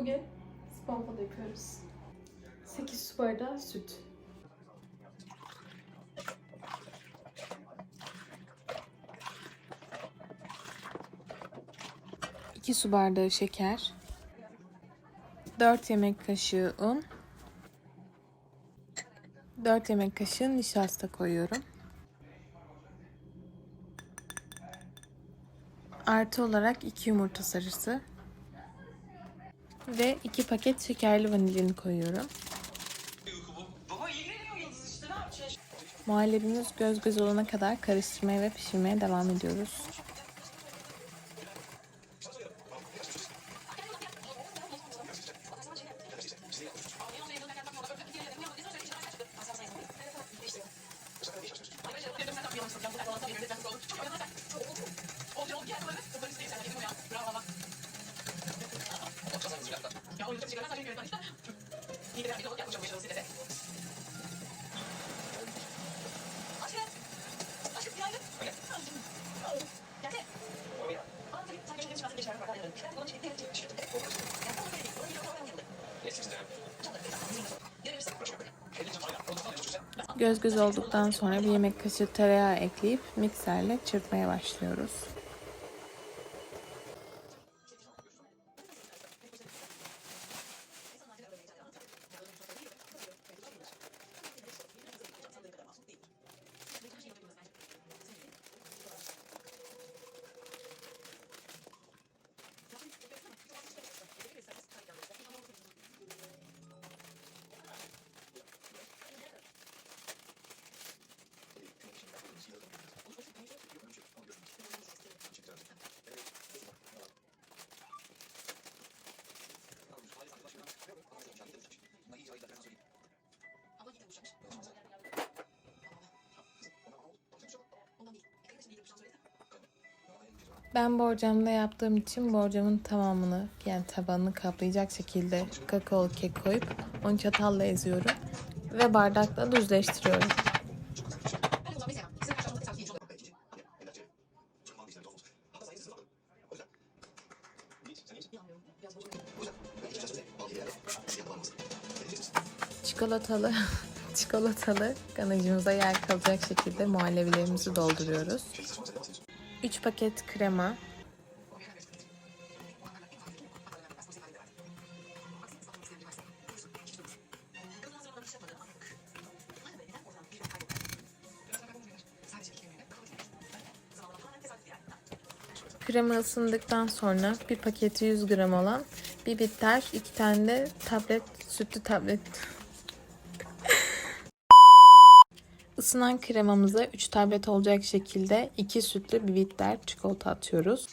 Bugün sponfada yapıyoruz. 8 su bardağı süt. İki su bardağı şeker. 4 yemek kaşığı un. 4 yemek kaşığı nişasta koyuyorum. Artı olarak 2 yumurta sarısı ve 2 paket şekerli vanilini koyuyorum. Muhallebimiz göz göz olana kadar karıştırmaya ve pişirmeye devam ediyoruz. Göz göz olduktan sonra bir yemek kaşığı tereyağı ekleyip mikserle çırpmaya başlıyoruz. Ben borcamda yaptığım için borcamın tamamını yani tabanını kaplayacak şekilde kakao kek koyup onu çatalla eziyorum ve bardakla düzleştiriyorum. Çikolatalı çikolatalı ganajımıza yer kalacak şekilde muhallebilerimizi dolduruyoruz. 3 paket krema, Krema ısındıktan sonra bir paketi 100 gram olan bir bitter, iki tane de tablet, sütlü tablet. Isınan kremamıza 3 tablet olacak şekilde 2 sütlü bir bitter çikolata atıyoruz.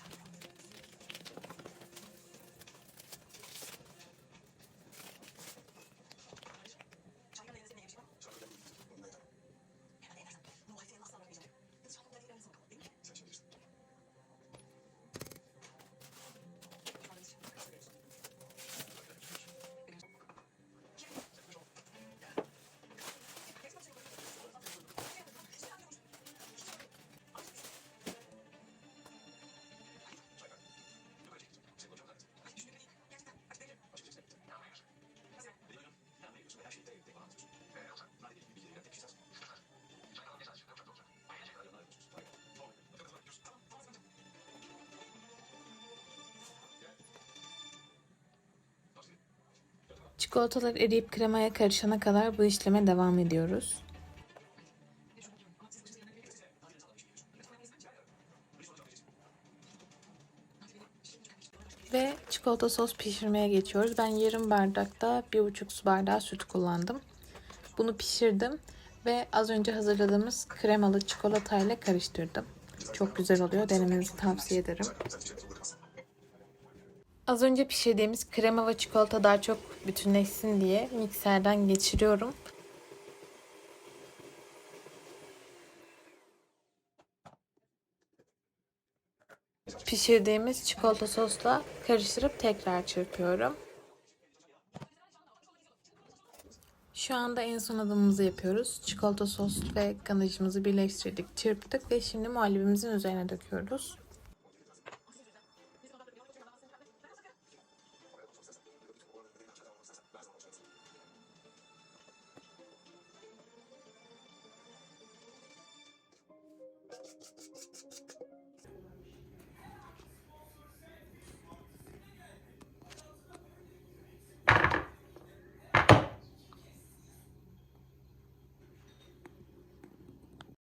Çikolatalar eriyip kremaya karışana kadar bu işleme devam ediyoruz. Ve çikolata sos pişirmeye geçiyoruz. Ben yarım bardakta bir buçuk su bardağı süt kullandım. Bunu pişirdim ve az önce hazırladığımız kremalı çikolatayla karıştırdım. Çok güzel oluyor. Denemenizi tavsiye ederim. Az önce pişirdiğimiz krema ve çikolata daha çok bütünleşsin diye mikserden geçiriyorum. Pişirdiğimiz çikolata sosla karıştırıp tekrar çırpıyorum. Şu anda en son adımımızı yapıyoruz. Çikolata sos ve ganajımızı birleştirdik, çırptık ve şimdi muhallebimizin üzerine döküyoruz.